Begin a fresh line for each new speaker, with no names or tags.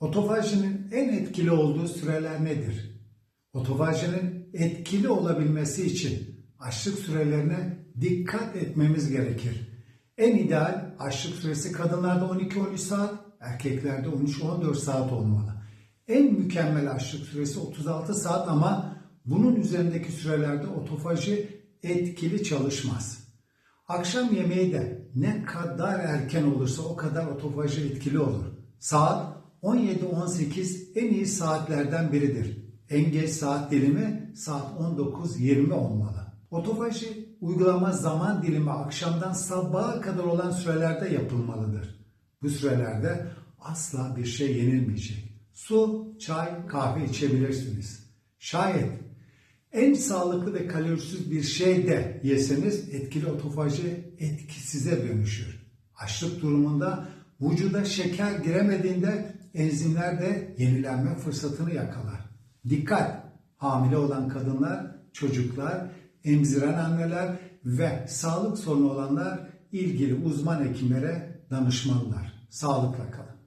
Otofajinin en etkili olduğu süreler nedir? Otofajinin etkili olabilmesi için açlık sürelerine dikkat etmemiz gerekir. En ideal açlık süresi kadınlarda 12-13 saat, erkeklerde 13-14 saat olmalı. En mükemmel açlık süresi 36 saat ama bunun üzerindeki sürelerde otofaji etkili çalışmaz. Akşam yemeği de ne kadar erken olursa o kadar otofaji etkili olur. Saat 17-18 en iyi saatlerden biridir. En geç saat dilimi saat 19-20 olmalı. Otofaji uygulama zaman dilimi akşamdan sabaha kadar olan sürelerde yapılmalıdır. Bu sürelerde asla bir şey yenilmeyecek. Su, çay, kahve içebilirsiniz. Şayet en sağlıklı ve kalorisiz bir şey de yeseniz etkili otofaji etkisize dönüşür. Açlık durumunda vücuda şeker giremediğinde enzimler de yenilenme fırsatını yakalar. Dikkat! Hamile olan kadınlar, çocuklar, emziren anneler ve sağlık sorunu olanlar ilgili uzman hekimlere danışmalılar. Sağlıkla kalın.